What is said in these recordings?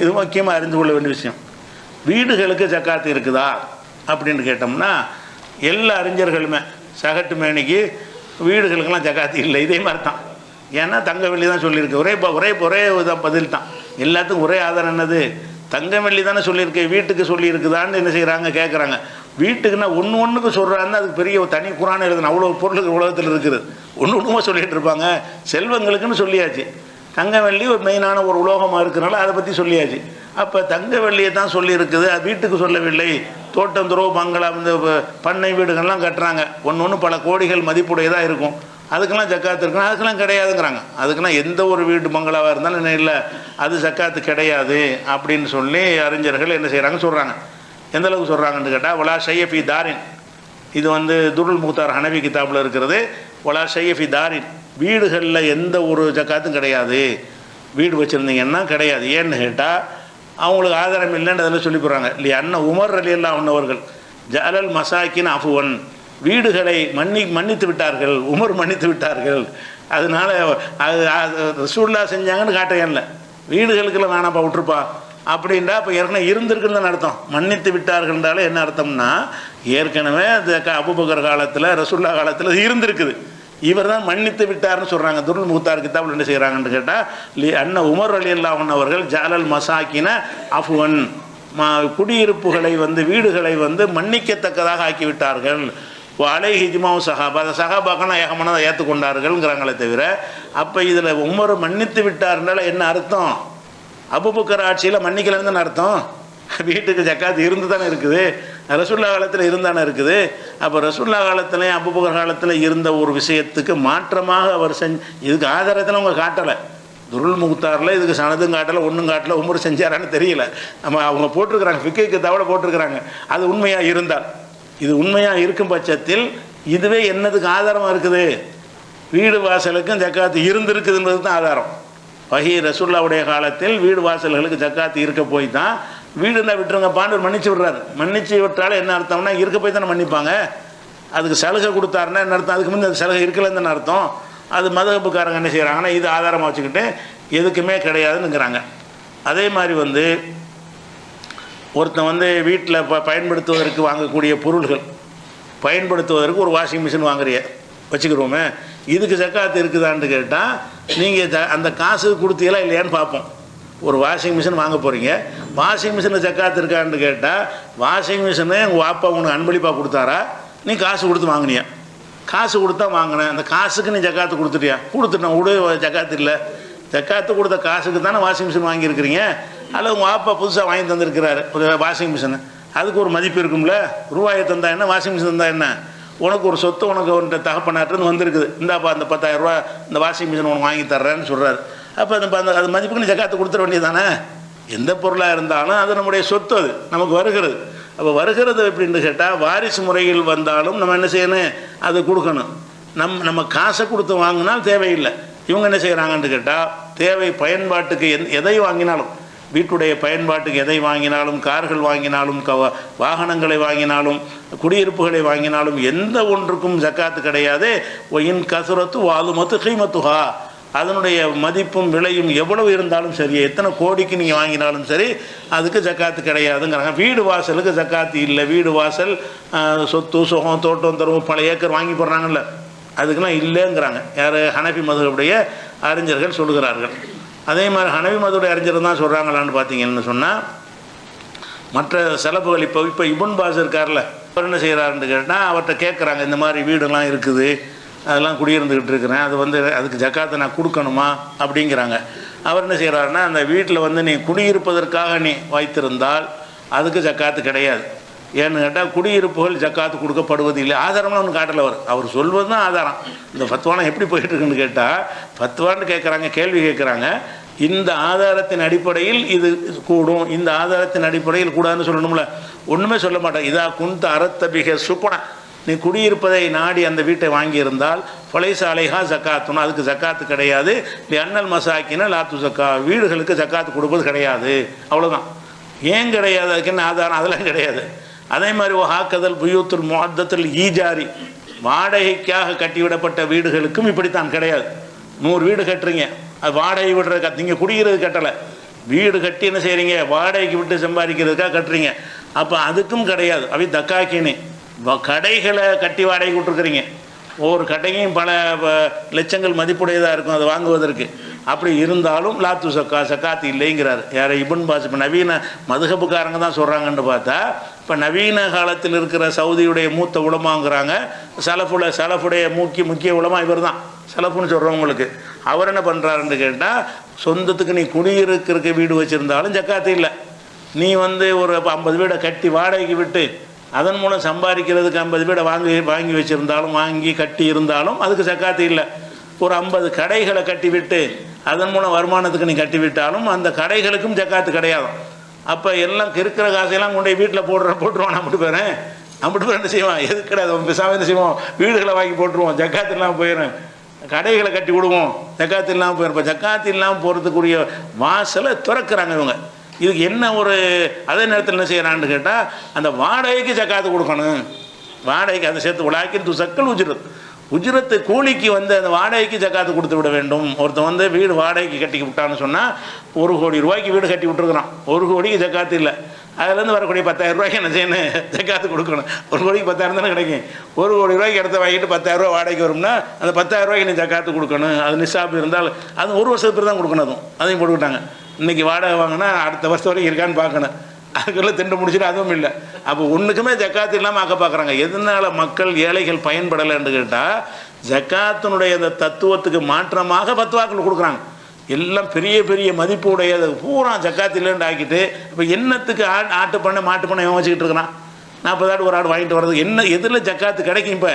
இது முக்கியமாக அறிந்து கொள்ள வேண்டிய விஷயம். வீடுகளுக்கு ஜக்காத்து இருக்குதா? அப்படின்னு கேட்டோம்னா எல்லா அறிஞர்களுமே சகட்டு மேனிக்கு வீடுகளுக்கெல்லாம் ஜக்காத்து இல்லை. இதே மாதிரி தான் ஏன்னா தங்க வெள்ளி தான் சொல்லியிருக்கு. ஒரே இப்போ ஒரே ஒரே இதான் பதில் தான் எல்லாத்துக்கும் ஒரே ஆதாரம் என்னது? தங்க வெள்ளி தானே சொல்லியிருக்கு. வீட்டுக்கு சொல்லியிருக்குதான்னு என்ன செய்கிறாங்க கேட்குறாங்க வீட்டுக்குன்னா ஒன்று ஒன்றுக்கு சொல்கிறான்னு அதுக்கு பெரிய தனி குரான் எழுதணும் அவ்வளோ பொருளுக்கு உலகத்தில் இருக்குது. ஒன்று ஒன்றுமா சொல்லிகிட்டு இருப்பாங்க? செல்வங்களுக்குன்னு சொல்லியாச்சு. தங்க வெள்ளி ஒரு மெயினான ஒரு உலோகமாக இருக்கிறனால அதை பற்றி சொல்லியாச்சு. அப்போ தங்க வெள்ளியை தான் சொல்லியிருக்குது. அது வீட்டுக்கு சொல்லவில்லை. தோட்டம் துறவு பங்களா இந்த பண்ணை வீடுகள்லாம் கட்டுறாங்க. ஒன்று ஒன்று பல கோடிகள் மதிப்புடையதாக இருக்கும். அதுக்கெல்லாம் ஜக்காத்து இருக்கணும் அதுக்கெல்லாம் கிடையாதுங்கிறாங்க. அதுக்கெல்லாம் எந்த ஒரு வீட்டு பங்களாவாக இருந்தாலும் என்ன இல்லை அது ஜக்காத்து கிடையாது அப்படின்னு சொல்லி அறிஞர்கள் என்ன செய்கிறாங்க சொல்கிறாங்க எந்த அளவுக்கு சொல்கிறாங்கன்னு கேட்டால் வலா ஷையஃபி தாரின். இது வந்து துருல் முக்தார் ஹனவி கிதாபில் இருக்கிறது. ஒலா ஷையஃபி தாரின். வீடுகளில் எந்த ஒரு ஜக்காத்தும் கிடையாது. வீடு வச்சுருந்தீங்கன்னா கிடையாது. ஏன்னு கேட்டால் அவங்களுக்கு ஆதாரம் இல்லைன்னு சொல்லி போகிறாங்க இல்லையா? அண்ணன் உமர் அலி அல்லா உன்னவர்கள் ஜலல் மசாக்கின் அஃபுவன். வீடுகளை மன்னி மன்னித்து விட்டார்கள். உமர் மன்னித்து விட்டார்கள். அதனால அது அது ரசூல்லா செஞ்சாங்கன்னு காட்டையன்ல வீடுகளுக்கெல்லாம் வேணாப்பா விட்டுருப்பா. அப்படின்றா இப்போ ஏற்கனவே இருந்திருக்குன்னு அர்த்தம். மன்னித்து விட்டார்கள்ன்றாலே என்ன அர்த்தம்னா ஏற்கனவே அந்த க- காலத்தில் ரசுல்லா காலத்தில் இருந்திருக்குது. இவர் தான் மன்னித்து விட்டார்னு சொல்கிறாங்க துருள் முகத்தார் கிதாபில் என்ன செய்கிறாங்கன்னு கேட்டால் லி அண்ணன் உமர் அலி அல்லாஹன் அவர்கள் ஜாலல் மசாக்கின அஃப்வன். மா குடியிருப்புகளை வந்து வீடுகளை வந்து மன்னிக்கத்தக்கதாக ஆக்கிவிட்டார்கள். அலை ஹிஜ்மாவும் சஹாபா அந்த சஹாபாக்கெல்லாம் ஏகமானதை ஏற்றுக்கொண்டார்கள்ங்கிறாங்களே தவிர அப்போ இதில் உமர் மன்னித்து விட்டார்னால என்ன அர்த்தம்? அபுபக்கர் ஆட்சியில் மன்னிக்கலன்னு அர்த்தம்? வீட்டுக்கு ஜக்காத்து இருந்து தானே இருக்குது? ரசுல்லா காலத்தில் இருந்தானே இருக்குது. அப்போ ரசுல்லா காலத்துலேயும் அபுபக்கர் காலத்தில் இருந்த ஒரு விஷயத்துக்கு மாற்றமாக அவர் செஞ்சு இதுக்கு ஆதாரத்தில் அவங்க காட்டலை. துருள் முக்தாரில் இதுக்கு சனதும் காட்டலை ஒன்றும் காட்டலை உமர் செஞ்சாரான்னு தெரியல. நம்ம அவங்க போட்டிருக்கிறாங்க ஃபிக்கைக்கு தவிர போட்டிருக்கிறாங்க. அது உண்மையாக இருந்தால் இது உண்மையாக இருக்கும் பட்சத்தில் இதுவே என்னதுக்கு ஆதாரமாக இருக்குது? வீடு வாசலுக்கும் ஜக்காத்து இருந்திருக்குதுன்றது தான் ஆதாரம். வகி ரசுல்லாவுடைய காலத்தில் வீடு வாசல்களுக்கு ஜக்காத்து இருக்க போய் தான் வீடுனா விட்டுருங்க பாண்டவர் மன்னிச்சு விடுறாரு. மன்னிச்சு விட்டாலும் என்ன அர்த்தம்னா இருக்க போய் தானே மன்னிப்பாங்க. அதுக்கு சலுகை கொடுத்தாருன்னா என்ன அர்த்தம்? அதுக்கு முன்னே அது சலுகை இருக்கலன்னு அர்த்தம். அது மதகப்புக்காரங்க என்ன செய்கிறாங்கன்னா இது ஆதாரமாக வச்சுக்கிட்டு எதுக்குமே கிடையாதுன்னுங்கிறாங்க. அதே மாதிரி வந்து ஒருத்தன் வந்து வீட்டில் ப பயன்படுத்துவதற்கு வாங்கக்கூடிய பொருள்கள். பயன்படுத்துவதற்கு ஒரு வாஷிங் மிஷின் வாங்குறிய. வச்சுக்கிறோமே. இதுக்கு ஜக்காத்து இருக்குதான்னு கேட்டால் நீங்கள் அந்த காசு கொடுத்தீங்களா இல்லையான்னு பார்ப்போம். ஒரு வாஷிங் மிஷின் வாங்க போகிறீங்க வாஷிங் மிஷினில் ஜக்காத்து இருக்கான்னு கேட்டால் வாஷிங் மிஷினே உங்கள் வாப்பா உனக்கு அன்பளிப்பாக கொடுத்தாரா? நீ காசு கொடுத்து வாங்கினியா? காசு கொடுத்தா வாங்கினேன். அந்த காசுக்கு நீ ஜக்காத்து கொடுத்துட்டியா? கொடுத்துட்டேன் விடு ஜக்காத்து இல்லை. ஜக்காத்து கொடுத்த காசுக்கு தானே வாஷிங் மிஷின் வாங்கியிருக்கிறீங்க. அதில் உங்கள் வாப்பா புதுசாக வாங்கி தந்திருக்கிறாரு. ஒரு வாஷிங் மிஷின் அதுக்கு ஒரு மதிப்பு இருக்கும்ல? ரூபாயை தந்தா என்ன? வாஷிங் மிஷின் தந்தா என்ன? உனக்கு ஒரு சொத்து உனக்கு ஒரு தகப்பனாட்டுன்னு வந்திருக்குது. இந்தாப்பா அந்த பத்தாயிரம் ரூபா இந்த வாஷிங் மிஷின் உனக்கு வாங்கி தர்றேன்னு சொல்கிறாரு அப்போ அந்த அந்த அது மதிப்புக்கு நீ ஜக்காத்து கொடுத்துட வேண்டியதானே எந்த பொருளாக இருந்தாலும் அது நம்முடைய சொத்து அது. நமக்கு வருகிறது. அப்போ வருகிறது எப்படின்னு கேட்டால் வாரிசு முறையில் வந்தாலும் நம்ம என்ன செய்யணும்? அது கொடுக்கணும். நம் நம்ம காசை கொடுத்து வாங்கினால் தேவையில்லை. இவங்க என்ன செய்கிறாங்கன்னு கேட்டால் தேவை பயன்பாட்டுக்கு எந் எதை வாங்கினாலும் வீட்டுடைய பயன்பாட்டுக்கு எதை வாங்கினாலும் கார்கள் வாங்கினாலும் க வாகனங்களை வாங்கினாலும் குடியிருப்புகளை வாங்கினாலும் எந்த ஒன்றுக்கும் ஜக்காத்து கிடையாது. ஒயின் கசுரத்து வாலுமத்து கீமத்துஹா. அதனுடைய மதிப்பும் விலையும் எவ்வளவு இருந்தாலும் சரி எத்தனை கோடிக்கு நீங்கள் வாங்கினாலும் சரி அதுக்கு ஜக்காத்து கிடையாதுங்கிறாங்க. வீடு வாசலுக்கு ஜக்காத்து இல்லை. வீடு வாசல் சொத்து சுகம் தோட்டம் தருவு பல ஏக்கர் வாங்கி போடுறாங்கல்ல. அதுக்கெல்லாம் இல்லைங்கிறாங்க. யார்? ஹனபி மதுடைய அறிஞர்கள் சொல்லுகிறார்கள். அதே மாதிரி ஹனவி மதுடைய அறிஞர் தான் சொல்கிறாங்களான்னு பார்த்தீங்கன்னு சொன்னால் மற்ற செலவுகள் இப்போ இப்போ இபன் பாஸ் இருக்கார்ல அவர் என்ன செய்கிறாருன்னு கேட்டால் அவர்கிட்ட கேட்குறாங்க இந்த மாதிரி வீடெல்லாம் இருக்குது. அதெல்லாம் குடியிருந்துக்கிட்டு இருக்கிறேன். அது வந்து அதுக்கு ஜக்காத்தை நான் கொடுக்கணுமா? அப்படிங்கிறாங்க. அவர் என்ன செய்கிறாருன்னா அந்த வீட்டில் வந்து நீ குடியிருப்பதற்காக நீ வைத்திருந்தால் அதுக்கு ஜக்காத்து கிடையாது. ஏன்னு கேட்டால் குடியிருப்புகள் ஜக்காத்து கொடுக்கப்படுவது இல்லை. ஆதாரம்லாம் ஒன்று காட்டல அவர். அவர் சொல்வது தான் ஆதாரம். இந்த ஃபத்வானம் எப்படி போயிட்டுருக்குன்னு கேட்டால் ஃபத்வான்னு கேட்குறாங்க கேள்வி கேட்குறாங்க இந்த ஆதாரத்தின் அடிப்படையில் இது கூடும். இந்த ஆதாரத்தின் அடிப்படையில் கூடாதுன்னு சொல்லணும்ல. ஒன்றுமே சொல்ல மாட்டேன் இதா குந்த அறத்தபிக சுப்பன நீ குடியிருப்பதை நாடி அந்த வீட்டை வாங்கியிருந்தால் கொலை சாலைகா ஜக்காத்துன்னு அதுக்கு ஜக்காத்து கிடையாது. நீ அண்ணல் மசாக்கினா லாத்து ஜக்கா வீடுகளுக்கு ஜக்காத்து கொடுப்பது கிடையாது. அவ்வளோதான் ஏன் கிடையாது? அதுக்கு என்ன ஆதாரம்? அதெல்லாம் கிடையாது. அதே மாதிரி ஹாக்கதல் புயூத்துல் முஹத்தத்தில் ஈஜாரி வாடகைக்காக கட்டிவிடப்பட்ட வீடுகளுக்கும் இப்படித்தான் கிடையாது. நூறு வீடு கட்டுறீங்க. அது வாடகை விடுற கட் நீங்கள் குடிக்கிறது கட்டலை. வீடு கட்டி என்ன செய்கிறீங்க வாடகைக்கு விட்டு சம்பாதிக்கிறதுக்காக கட்டுறீங்க. அப்போ அதுக்கும் கிடையாது. அவை தக்காக்கினே. கடைகளை கட்டி வாடகைக்கு விட்டுருக்குறீங்க. ஒவ்வொரு கடையும் பல ப- லட்சங்கள் மதிப்புடையதாக இருக்கும் அதை வாங்குவதற்கு. அப்படி இருந்தாலும் லாத்து சக்கா சக்காத்து இல்லைங்கிறார். யார் இபன் பாஸ் இப்போ நவீன மதுகப்புக்காரங்க தான் சொல்கிறாங்கன்னு பார்த்தா இப்போ நவீன காலத்தில் இருக்கிற சவுதியுடைய மூத்த உலமாங்கிறாங்க. சலஃபுல சலஃபுடைய முக்கிய முக்கிய உலமா இவர் தான். சலஃபுன்னு சொல்கிறவங்களுக்கு அவர் என்ன பண்ணுறாருன்னு கேட்டால் சொந்தத்துக்கு நீ குடியிருக்கிறதுக்கு வீடு வச்சுருந்தாலும் ஜக்காத்து இல்லை. நீ வந்து ஒரு ஐம்பது வீடை கட்டி வாடகைக்கு விட்டு அதன் மூலம் சம்பாதிக்கிறதுக்கு ஐம்பது வீடை வாங்கி வாங்கி வச்சுருந்தாலும் வாங்கி கட்டி இருந்தாலும் அதுக்கு சக்காத்து இல்லை. ஒரு ஐம்பது கடைகளை கட்டிவிட்டு அதன் மூலம் வருமானத்துக்கு நீ கட்டி விட்டாலும் அந்த கடைகளுக்கும் ஜக்காத்து கிடையாது. அப்போ எல்லாம் இருக்கிற காசையெல்லாம் கொண்டு போய் வீட்டில் போடுற போட்டுருவான் அப்படி போகிறேன் அப்படி போய் என்ன செய்வான்? எது கிடையாது அவன் பேசாமல் என்ன செய்வோம் வீடுகளை வாங்கி போட்டுருவோம் ஜக்காத்து இல்லாமல் போயிடும் கடைகளை கட்டி விடுவோம் ஜக்காத்து இல்லாமல் போயிடும் இப்போ ஜக்காத்து இல்லாமல் போகிறதுக்குரிய வாசலை திறக்கிறாங்க இவங்க. இதுக்கு என்ன ஒரு அதே நேரத்தில் என்ன செய்கிறான்னு கேட்டால் அந்த வாடகைக்கு ஜக்காத்து கொடுக்கணும். வாடகைக்கு அதை சேர்த்து உலாக்கின் து சக்கல் உஜிரத்து கூலிக்கு வந்து அந்த வாடகைக்கு ஜக்காத்து கொடுத்து விட வேண்டும். ஒருத்தன் வந்து வீடு வாடகைக்கு கட்டி விட்டான்னு சொன்னால் ஒரு கோடி ரூபாய்க்கு வீடு கட்டி விட்டுருக்குறான். ஒரு கோடிக்கு ஜக்காத்து இல்லை. அதுலேருந்து வரக்கூடிய பத்தாயிரம் ரூபாய்க்கு என்ன செய்யணும்? ஜக்காத்து கொடுக்கணும். ஒரு கோடிக்கு பத்தாயிரம் தானே கிடைக்கும். ஒரு கோடி ரூபாய்க்கு இடத்த வாங்கிட்டு பத்தாயிரம் ரூபாய் வாடகைக்கு வரும்னா அந்த பத்தாயிரம் ரூபாய்க்கு நீ ஜக்காத்து கொடுக்கணும். அது நிசாப் இருந்தால் அது ஒரு வருஷத்துக்கு தான் கொடுக்கணும் அதுவும். அதையும் போட்டுக்கிட்டாங்க. இன்றைக்கி வாடகை வாங்கினா அடுத்த வருஷம் வரைக்கும் இருக்கான்னு பார்க்கணும். அதுக்குள்ளே திண்டு முடிச்சுட்டு அதுவும் இல்லை. அப்போ ஒன்றுக்குமே ஜக்காத்து இல்லாமல் ஆக்க பார்க்குறாங்க எதனால மக்கள் ஏழைகள் பயன்படலைன்னு கேட்டால் ஜக்காத்தினுடைய அந்த தத்துவத்துக்கு மாற்றமாக பத்துவாக்கள் கொடுக்குறாங்க. எல்லாம் பெரிய பெரிய மதிப்பு உடையது பூரா ஜக்காத்து இல்லைன்னு ஆக்கிட்டு இப்போ என்னத்துக்கு ஆ ஆட்டு பண்ணை மாட்டு பண்ணை இவன் வச்சுக்கிட்டு இருக்கிறான்? நாற்பதாடு ஒரு ஆடு வாங்கிட்டு வர்றது. என்ன எதில் ஜக்காத்து கிடைக்கும் இப்போ?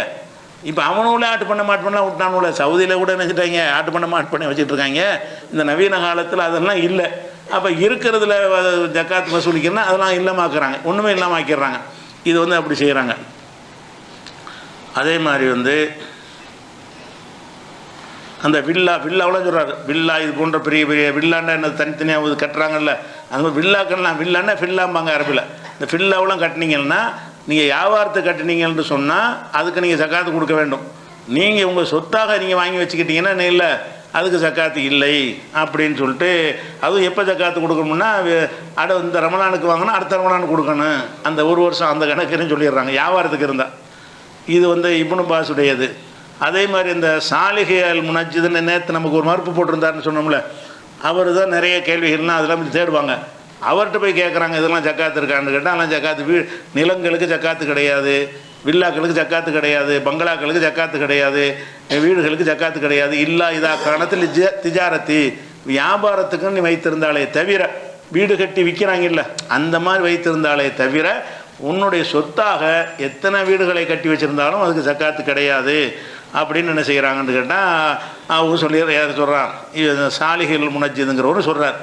இப்போ அவனுள்ள ஆட்டு பண்ண மாட்டு பண்ண விட்டானுல சவுதியில் கூட நினச்சிட்டாங்க ஆட்டு பண்ண மாட்டு பண்ணி வச்சுட்டு இருக்காங்க. இந்த நவீன காலத்தில் அதெல்லாம் இல்லை. அப்போ இருக்கிறதுல வ- ஜக்காத் வசூலிக்கிறனா அதெல்லாம் இல்லாமாக்குறாங்க. ஒன்றுமே இல்லாமல் ஆக்கிடுறாங்க இது வந்து அப்படி செய்கிறாங்க அதே மாதிரி வந்து அந்த வில்லா வில்லாவெல்லாம் சொல்கிறாரு வில்லா இது போன்ற பெரிய பெரிய வில்லாண்டா என்ன தனித்தனியாக இது கட்டுறாங்கல்ல. அந்த மாதிரி வில்லாக்கெல்லாம் வில்லான்னா ஃபில்லாம்பாங்க அரபில். இந்த ஃபில்லாவெல்லாம் கட்டினீங்கன்னா நீங்கள் வியாபாரத்தை கட்டினீங்கன்னு சொன்னால் அதுக்கு நீங்கள் சக்காத்து கொடுக்க வேண்டும். நீங்கள் உங்கள் சொத்தாக நீங்கள் வாங்கி வச்சுக்கிட்டீங்கன்னா இல்லை அதுக்கு சக்காத்து இல்லை அப்படின்னு சொல்லிட்டு அதுவும் எப்போ சக்காத்து கொடுக்கணும்னா அட இந்த ரமலானுக்கு வாங்கினா அடுத்த ரமலானுக்கு கொடுக்கணும். அந்த ஒரு வருஷம் அந்த கணக்குன்னு சொல்லிடுறாங்க வியாபாரத்துக்கு இருந்தால் இது வந்து இப்னு பாஸுடையது. அதே மாதிரி இந்த சாலிகையால் அல் முனஜிதுன்னு நேற்று நமக்கு ஒரு மறுப்பு போட்டிருந்தாருன்னு சொன்னோம்ல அவர் தான் நிறைய கேள்விகள்லாம் அதெல்லாம் தேடுவாங்க. அவர்கிட்ட போய் கேட்குறாங்க இதெல்லாம் ஜக்காத்து இருக்கான்னு. கேட்டால் அதெல்லாம் ஜக்காத்து வீ நிலங்களுக்கு ஜக்காத்து கிடையாது வில்லாக்களுக்கு ஜக்காத்து கிடையாது பங்களாக்களுக்கு ஜக்காத்து கிடையாது வீடுகளுக்கு ஜக்காத்து கிடையாது இல்லா இதா காரணத்தில் ஜ திஜாரத்தி. வியாபாரத்துக்குன்னு நீ வைத்திருந்தாலே தவிர வீடு கட்டி விற்கிறாங்கல்ல அந்த மாதிரி வைத்திருந்தாலே தவிர உன்னுடைய சொத்தாக எத்தனை வீடுகளை கட்டி வச்சுருந்தாலும் அதுக்கு ஜக்காத்து கிடையாது அப்படின்னு என்ன செய்கிறாங்கன்னு கேட்டால் அவங்க சொல்லி யார் சொல்கிறான் இது சாலிகள் முனஜிதுங்கிறவரு சொல்கிறார்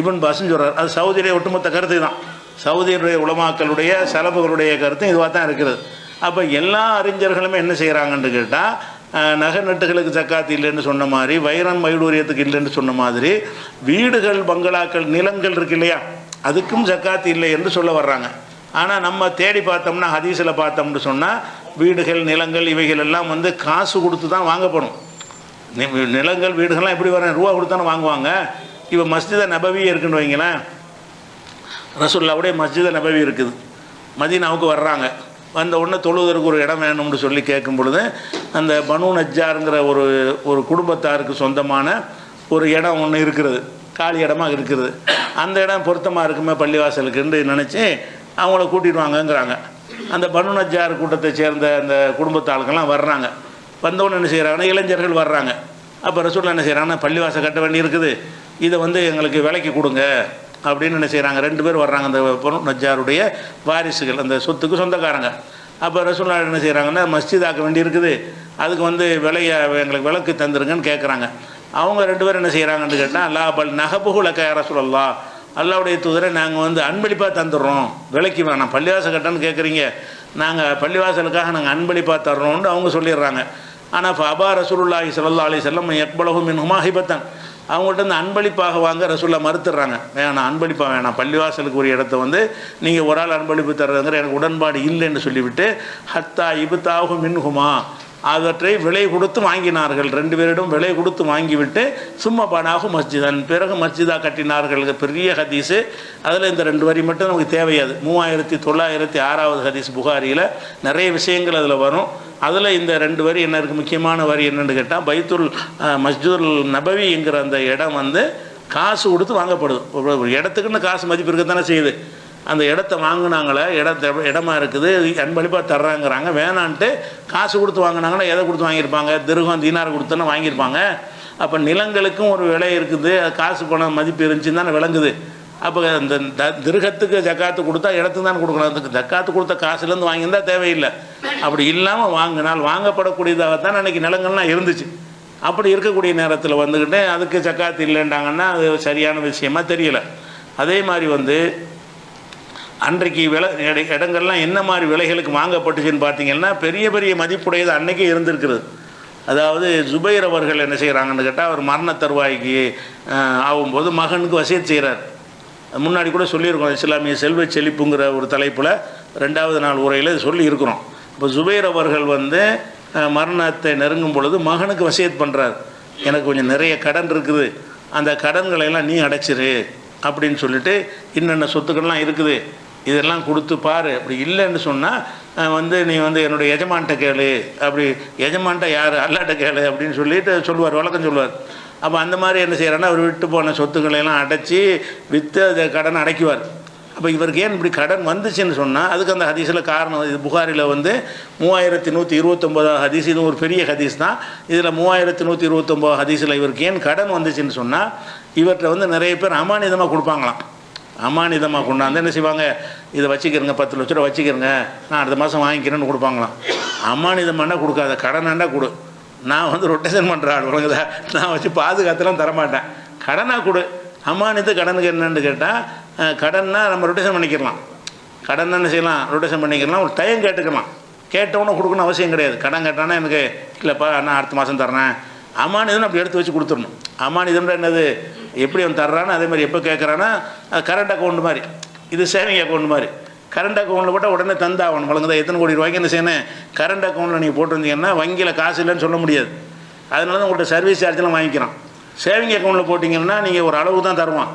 இபன் பாசுன்னு சொல்கிறார் அது சவுதியுடைய ஒட்டுமொத்த கருத்து தான் சவுதியுடைய உலமாக்களுடைய செலவுகளுடைய கருத்தும் இதுவாக தான் இருக்கிறது அப்போ எல்லா அறிஞர்களுமே என்ன செய்கிறாங்கன்னு கேட்டால் நகை நட்டுகளுக்கு ஜக்காத்து இல்லைன்னு சொன்ன மாதிரி வைரம் மயூடூரியத்துக்கு இல்லைன்னு சொன்ன மாதிரி வீடுகள் பங்களாக்கள் நிலங்கள் இருக்கு இல்லையா? அதுக்கும் ஜக்காத்து இல்லை என்று சொல்ல வர்றாங்க. ஆனால் நம்ம தேடி பார்த்தோம்னா ஹதீஸில் பார்த்தோம்னு சொன்னால் வீடுகள் நிலங்கள் இவைகள் எல்லாம் வந்து காசு கொடுத்து தான் வாங்கப்படும் நிலங்கள் வீடுகள்லாம் எப்படி வரேன் ரூபா கொடுத்தானே வாங்குவாங்க. இப்போ மஸ்ஜித நபவி இருக்குன்னு வைங்களேன். ரசூல்லாவுடைய மஸ்ஜித நபவி இருக்குது. மதீனாவுக்கு வர்றாங்க. வந்த உடனே தொழுவதற்கு ஒரு இடம் வேணும்னு சொல்லி கேட்கும் பொழுது அந்த பனு நஜ்ஜாருங்கிற ஒரு ஒரு குடும்பத்தாருக்கு சொந்தமான ஒரு இடம் ஒன்று இருக்கிறது காலி இடமா இருக்கிறது அந்த இடம் பொருத்தமாக இருக்குமே பள்ளிவாசலுக்குன்னு நினச்சி அவங்கள கூட்டிடுவாங்கங்கிறாங்க அந்த பனு நஜ்ஜார் கூட்டத்தை சேர்ந்த அந்த குடும்பத்தாளுக்கெல்லாம் வர்றாங்க. வந்தவொடனே என்ன செய்கிறாங்கன்னா இளைஞர்கள் வர்றாங்க. அப்போ ரசூல்லா என்ன செய்கிறாங்கன்னா பள்ளிவாசல் கட்ட வேண்டி இருக்குது. இதை வந்து எங்களுக்கு விலைக்கு கொடுங்க அப்படின்னு என்ன செய்கிறாங்க ரெண்டு பேர் வர்றாங்க. அந்த நஜாருடைய நஜ்ஜாருடைய வாரிசுகள் அந்த சொத்துக்கு சொந்தக்காரங்க. அப்போ ரசூல்லா என்ன செய்கிறாங்கன்னா மஸ்ஜித் ஆக்க வேண்டி இருக்குது. அதுக்கு வந்து விலையை எங்களுக்கு விளக்கு தந்துருங்கன்னு கேட்குறாங்க அவங்க ரெண்டு பேரும் என்ன செய்கிறாங்கன்னு கேட்டால் அல்லா பல் நகபுகுலக்க ரசூலல்லா அல்லாவுடைய தூதரை நாங்கள் வந்து அன்பளிப்பாக தந்துடுறோம் விலைக்கு வேணாம். பள்ளிவாசல் கட்டன்னு கேட்குறீங்க நாங்கள் பள்ளிவாசலுக்காக நாங்கள் அன்பளிப்பாக தர்றோம்னு அவங்க சொல்லிடுறாங்க. ஆனால் இப்போ அபா ரசூலுல்லாஹி சல்லா அலி செல்லம் எக்பலகும் மின் ஹுமாஹிபத்தன் அவங்கள்ட்ட இந்த அன்பளிப்பாக வாங்க ரசூல்லா மறுத்துடுறாங்க. வேணாம் அன்பளிப்பாக வேணாம். பள்ளிவாசலுக்கு ஒரு இடத்த வந்து நீங்கள் ஒரு ஆள் அன்பளிப்பு தர்றதுங்கிற எனக்கு உடன்பாடு இல்லைன்னு சொல்லிவிட்டு ஹத்தா இபுத்தாகும் மின்ஹுமா. அவற்றை விலை கொடுத்து வாங்கினார்கள். ரெண்டு பேரிடம் விலை கொடுத்து வாங்கிவிட்டு சும்மா பானாகு மஸ்ஜிதன். பிறகு மஸ்ஜிதா கட்டினார்கள். பெரிய ஹதீஸு. அதில் இந்த ரெண்டு வரி மட்டும் நமக்கு தேவையாது. மூவாயிரத்தி தொள்ளாயிரத்தி ஆறாவது ஹதீஸ் புகாரியில் நிறைய விஷயங்கள் அதில் வரும். அதில் இந்த ரெண்டு வரி என்ன இருக்குது முக்கியமான வரி என்னென்னு கேட்டால் பைத்துல் அஹ், நபவி நபவிங்கிற அந்த இடம் வந்து காசு கொடுத்து வாங்கப்படுது. ஒரு இடத்துக்குன்னு காசு மதிப்பு இருக்கத்தானே செய்யுது. அந்த இடத்த வாங்கினாங்களே இடத்த இடமா இருக்குது அன்பளிப்பாக தர்றாங்கிறாங்க. வேணான்ட்டு காசு கொடுத்து வாங்கினாங்கன்னா எதை கொடுத்து வாங்கியிருப்பாங்க? திருகம் தீனார் கொடுத்தோன்னா வாங்கியிருப்பாங்க. அப்போ நிலங்களுக்கும் ஒரு விலை இருக்குது. அது காசு பணம் மதிப்பு இருந்துச்சுன்னு தானே விளங்குது. அப்போ அந்த த- திருகத்துக்கு ஜக்காத்து கொடுத்தா இடத்துக்கு தான் கொடுக்கணும். அதுக்கு ஜக்காத்து கொடுத்த காசுலேருந்து வாங்கியிருந்தா தேவையில்லை. அப்படி இல்லாமல் வாங்கினால் வாங்கப்படக்கூடியதாகத்தான் அன்றைக்கி நிலங்கள்லாம் இருந்துச்சு. அப்படி இருக்கக்கூடிய நேரத்தில் வந்துக்கிட்டு அதுக்கு ஜக்காத்து இல்லைன்றாங்கன்னா அது சரியான விஷயமா தெரியல. அதே மாதிரி வந்து அன்றைக்கு விலை இட- இடங்கள்லாம் என்ன மாதிரி விலைகளுக்கு வாங்கப்பட்டுச்சுன்னு பார்த்தீங்கன்னா பெரிய பெரிய மதிப்புடையது அன்றைக்கே இருந்திருக்கிறது. அதாவது ஜுபைர் அவர்கள் என்ன செய்கிறாங்கன்னு கேட்டால் அவர் மரண தருவாய்க்கு ஆகும்போது மகனுக்கு வசியத் செய்கிறார் முன்னாடி கூட சொல்லியிருக்கோம் இஸ்லாமிய செல்வ செழிப்புங்கிற ஒரு தலைப்பில் ரெண்டாவது நாள் உரையில் சொல்லியிருக்கிறோம் இப்போ ஜுபைர் அவர்கள் வந்து மரணத்தை நெருங்கும் பொழுது மகனுக்கு வசியத் பண்ணுறார் எனக்கு கொஞ்சம் நிறைய கடன் இருக்குது. அந்த கடன்களை எல்லாம் நீ அடைச்சிரு அப்படின்னு சொல்லிட்டு இன்னென்ன சொத்துக்கள்லாம் இருக்குது. இதெல்லாம் கொடுத்து பாரு. அப்படி இல்லைன்னு சொன்னால் வந்து நீ வந்து என்னுடைய எஜமான்ட்ட கேளு. அப்படி எஜமான்ட்ட யார்? அல்லாட்ட கேளு. அப்படின்னு சொல்லிட்டு சொல்லுவார் வழக்கம் சொல்லுவார். அப்போ அந்த மாதிரி என்ன செய்கிறான்னா அவர் விட்டு போன சொத்துக்களை எல்லாம் அடைச்சி விற்று அதை கடன் அடைக்குவார். அப்போ இவருக்கு ஏன் இப்படி கடன் வந்துச்சுன்னு சொன்னால் அதுக்கு அந்த ஹதீஸில் காரணம் இது புகாரில் வந்து மூவாயிரத்தி நூற்றி இருபத்தொம்போதாவது ஹதீஸ் இது ஒரு பெரிய ஹதீஸ் தான். இதில் மூவாயிரத்தி நூற்றி இருபத்தொம்போது ஹதீஸில் இவருக்கு ஏன் கடன் வந்துச்சுன்னு சொன்னால் இவர்கிட்ட வந்து நிறைய பேர் அமானிதமாக கொடுப்பாங்களாம். அமானிதமாக கொண்டாந்து என்ன செய்வாங்க? இதை வச்சுக்கிறங்க பத்து லட்ச ரூபா வச்சுக்கிறங்க. நான் அடுத்த மாதம் வாங்கிக்கிறேன்னு கொடுப்பாங்களாம். அமானிதமானா கொடுக்காத கடனாண்டா கொடு. நான் வந்து ரொட்டேஷன் பண்ணுற ஆள் உலகதா நான் வச்சு பாதுகாத்துலாம் தரமாட்டேன். கடனாக கொடு. அமானித கடனுக்கு என்னன்னு கேட்டால் கடன்னா நம்ம ரொட்டேஷன் பண்ணிக்கிறலாம் கடன் என்ன செய்யலாம் ரொட்டேஷன் பண்ணிக்கலாம். ஒரு டைம் கேட்டுக்கலாம். கேட்டவொன்னே கொடுக்கணும் அவசியம் கிடையாது. கடன் கேட்டானா எனக்கு இல்லைப்பா நான் அடுத்த மாதம் தர்றேன். அமானிதம் அப்படி எடுத்து வச்சு கொடுத்துடணும். அமானிதம்ன்ற என்னது? எப்படி அவன் தர்றானோ அதே மாதிரி எப்போ கேட்குறான்னா கரண்ட் அக்கௌண்ட் மாதிரி. இது சேவிங் அக்கௌண்ட் மாதிரி. கரண்ட் அக்கௌண்ட்டில் போட்டால் உடனே தந்தாகணும் வழங்குதா எத்தனை கோடி ரூபாய்க்கு என்ன செய்யணும் கரண்ட் அக்கௌண்ட்டில் நீங்கள் போட்டிருந்தீங்கன்னா வங்கியில் காசு இல்லைன்னு சொல்ல முடியாது. அதனால தான் உங்கள்கிட்ட சர்வீஸ் சார்ஜெலாம் வாங்கிக்கிறான். சேவிங் அக்கௌண்ட்டில் போட்டிங்கன்னா நீங்கள் ஒரு அளவு தான் தருவான்.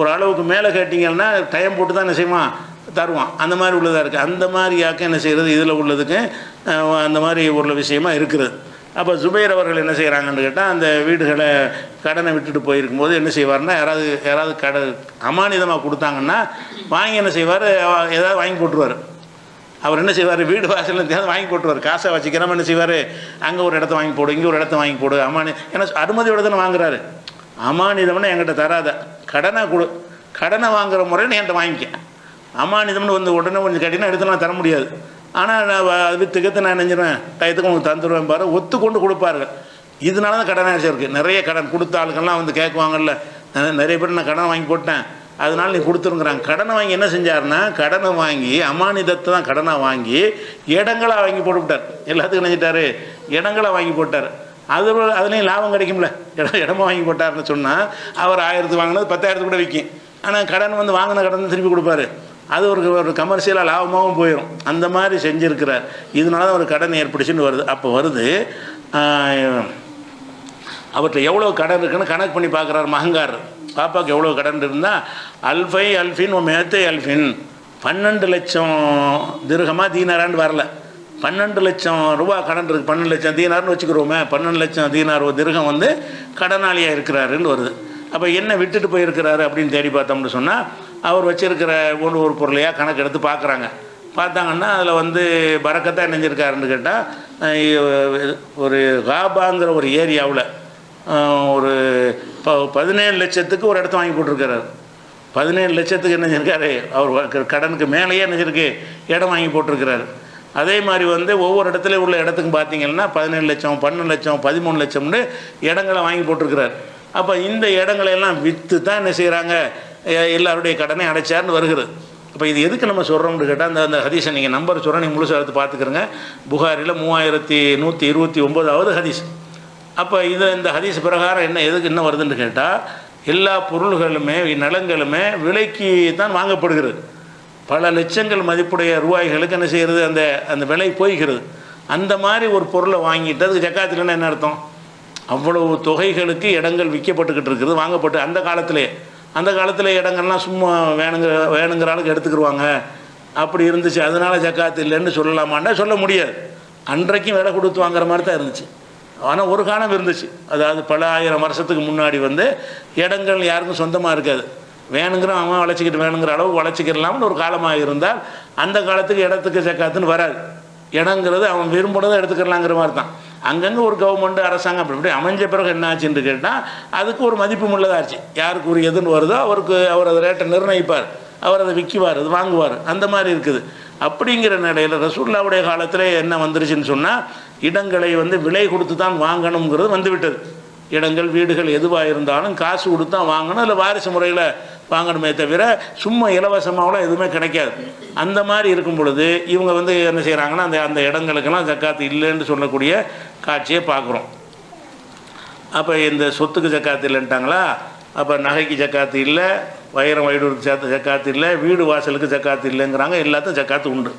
ஒரு அளவுக்கு மேலே கேட்டிங்கன்னா டைம் போட்டு தான் என்ன செய்வான்? தருவான். அந்த மாதிரி உள்ளதாக இருக்குது அந்த மாதிரி யாக்க என்ன செய்கிறது இதில் உள்ளதுக்கு அந்த மாதிரி உள்ள விஷயமா இருக்கிறது. அப்போ ஜுபைர் அவர்கள் என்ன செய்கிறாங்கன்னு கேட்டால் அந்த வீடுகளை கடனை விட்டுட்டு போயிருக்கும்போது என்ன செய்வார்னா யாராவது யாராவது கடை அமானிதமாக கொடுத்தாங்கன்னா வாங்கி என்ன செய்வார்? ஏதாவது வாங்கி போட்டுருவார். அவர் என்ன செய்வார்? வீடு வாசலில் தேவை வாங்கி போட்டுருவார். காசை வச்சுக்கிறோம் என்ன செய்வார்? அங்கே ஒரு இடத்த வாங்கி போடு இங்கே ஒரு இடத்த வாங்கி போடு அமானி ஏன்னா அனுமதியோட தானே வாங்குறாரு. அமானிதம்னு என்கிட்ட தராத. கடனை கொடு கடனை வாங்குற முறைன்னு என்கிட்ட வாங்கிக்க. அமானிதம்னு வந்து உடனே கொஞ்சம் கட்டினா எடுத்து நான் தர முடியாது. ஆனால் நான் அது திகத்தை நான் நினைஞ்சிருவேன் டயத்துக்கு உங்களுக்கு தந்துடுவேன் பாரு. ஒத்து கொண்டு கொடுப்பார்கள். இதனால தான் கடன் ஆச்சு இருக்குது நிறைய கடன் கொடுத்த ஆளுக்கெல்லாம் வந்து கேட்குவாங்கல்ல. நிறைய பேர் நான் கடன் வாங்கி போட்டேன். அதனால நீ கொடுத்துருங்குறாங்க. கடனை வாங்கி என்ன செஞ்சாருன்னா கடனை வாங்கி அமானிதத்தை தான் கடனாக வாங்கி இடங்களாக வாங்கி போட்டுவிட்டார் எல்லாத்துக்கும் நினைச்சிட்டாரு இடங்களாக வாங்கி போட்டார். அது அதுலேயும் லாபம் கிடைக்கும்ல. இடம் இடமா வாங்கி போட்டாருன்னு சொன்னால் அவர் ஆயிரத்து வாங்கினது பத்தாயிரத்து கூட விற்கும் ஆனால் கடன் வந்து வாங்கின கடன் திருப்பி கொடுப்பாரு. அது ஒரு ஒரு கமர்ஷியலாக லாபமாகவும் போயிடும் அந்த மாதிரி செஞ்சுருக்கிறார். இதனால தான் ஒரு கடன் ஏற்படுச்சுன்னு வருது. அப்போ வருது அவர்கிட்ட எவ்வளோ கடன் இருக்குன்னு கணக்கு பண்ணி பார்க்குறாரு மகங்கார் பாப்பாவுக்கு எவ்வளோ கடன் இருந்தால் அல்ஃபை அல்ஃபின் மேத்தை அல்ஃபின். பன்னெண்டு லட்சம் திருகமாக தீனாரான்னு வரல. பன்னெண்டு லட்சம் ரூபா கடன் இருக்குது பன்னெண்டு லட்சம் தீனார்னு வச்சுக்கிறோமே. பன்னெண்டு லட்சம் தீனார் ஒரு திருகம் வந்து கடனாளியாக இருக்கிறாருன்னு வருது. அப்போ என்ன விட்டுட்டு போயிருக்கிறாரு அப்படின்னு தேடி பார்த்தோம்னு சொன்னால் அவர் வச்சுருக்கிற ஒன்று ஒரு பொருளையாக கணக்கு எடுத்து பார்க்குறாங்க. பார்த்தாங்கன்னா அதில் வந்து பறக்கத்தான் நினைஞ்சிருக்காருன்னு கேட்டால் ஒரு காபாங்கிற ஒரு ஏரியாவில் ஒரு ப பதினேழு லட்சத்துக்கு ஒரு இடத்த வாங்கி போட்டிருக்கிறார். பதினேழு லட்சத்துக்கு என்ன செஞ்சிருக்காரு? அவர் கடனுக்கு மேலேயே என்ன இடம் வாங்கி போட்டிருக்கிறாரு. அதே மாதிரி வந்து ஒவ்வொரு இடத்துல உள்ள இடத்துக்கு பார்த்தீங்கன்னா பதினேழு லட்சம் பன்னெண்டு லட்சம் பதிமூணு லட்சம்னு இடங்களை வாங்கி போட்டிருக்கிறாரு. அப்போ இந்த இடங்களையெல்லாம் விற்று தான் என்ன செய்கிறாங்க எல்லாருடைய கடனை அடைச்சார்னு வருகிறது. அப்போ இது எதுக்கு நம்ம சொல்கிறோம்னு கேட்டால் அந்த அந்த ஹதீஸை நீங்கள் நம்பர் சொல்கிறேன் நீங்கள் முழுசாக எடுத்து பார்த்துக்கிறங்க. புகாரில் மூவாயிரத்தி நூற்றி இருபத்தி ஒம்போதாவது ஹதீஸ். அப்போ இது இந்த ஹதீஸ் பிரகாரம் என்ன எதுக்கு என்ன வருதுன்னு கேட்டால் எல்லா பொருள்களுமே நிலங்களுமே விலைக்கு தான் வாங்கப்படுகிறது. பல லட்சங்கள் மதிப்புடைய ரூபாய்களுக்கு என்ன செய்கிறது அந்த அந்த விலை போய்கிறது. அந்த மாதிரி ஒரு பொருளை வாங்கிட்டு அதுக்கு ஜக்காத்துலன்னா என்ன அர்த்தம்? அவ்வளவு தொகைகளுக்கு இடங்கள் விற்கப்பட்டுக்கிட்டு இருக்குது வாங்கப்பட்டு அந்த காலத்திலே. அந்த காலத்தில் இடங்கள்லாம் சும்மா வேணுங்கிற வேணுங்கிற அளவுக்கு எடுத்துக்கிடுவாங்க அப்படி இருந்துச்சு. அதனால ஜக்காத்து இல்லைன்னு சொல்லலாமான்னா சொல்ல முடியாது. அன்றைக்கும் விலை கொடுத்து வாங்குற மாதிரி தான் இருந்துச்சு. ஆனால் ஒரு காலம் இருந்துச்சு. அதாவது பல ஆயிரம் வருஷத்துக்கு முன்னாடி வந்து இடங்கள் யாருக்கும் சொந்தமாக இருக்காது. வேணுங்கிற அவன் வளச்சிக்கிட்டு வேணுங்கிற அளவு வளச்சிக்கிறலாம்னு ஒரு காலமாக இருந்தால் அந்த காலத்துக்கு இடத்துக்கு ஜக்காத்துன்னு வராது. இடங்கிறது அவன் விரும்புனதை எடுத்துக்கலாங்கிற மாதிரி தான். அங்கங்கே ஒரு கவர்மெண்ட் அரசாங்கம் அப்படி இப்படி அமைஞ்ச பிறகு என்ன ஆச்சுன்னு கேட்டால் அதுக்கு ஒரு மதிப்பு உள்ளதாச்சு யாருக்கு ஒரு எதுன்னு வருதோ அவருக்கு அவர் அதை ரேட்டை நிர்ணயிப்பார். அவர் அதை விற்குவார் அது வாங்குவார். அந்த மாதிரி இருக்குது. அப்படிங்கிற நிலையில் ரசூல்லாவுடைய காலத்தில் என்ன வந்துருச்சுன்னு சொன்னால் இடங்களை வந்து விலை கொடுத்து தான் வாங்கணுங்கிறது வந்துவிட்டது. இடங்கள் வீடுகள் எதுவாக இருந்தாலும் காசு கொடுத்து தான் வாங்கணும். இல்லை வாரிசு முறையில் வாங்கணுமே தவிர சும்மா இலவசமாகலாம் எதுவுமே கிடைக்காது. அந்த மாதிரி இருக்கும் பொழுது இவங்க வந்து என்ன செய்கிறாங்கன்னா அந்த அந்த இடங்களுக்கெல்லாம் ஜக்காத்து இல்லைன்னு சொல்லக்கூடிய காட்சியை பார்க்குறோம். அப்போ இந்த சொத்துக்கு ஜக்காத்து இல்லைன்ட்டாங்களா? அப்போ நகைக்கு ஜக்காத்து இல்லை வைரம் வைடூருக்கு சேர்த்து ஜக்காத்து இல்லை வீடு வாசலுக்கு ஜக்காத்து இல்லைங்கிறாங்க. எல்லாத்தையும் ஜக்காத்து உண்டு.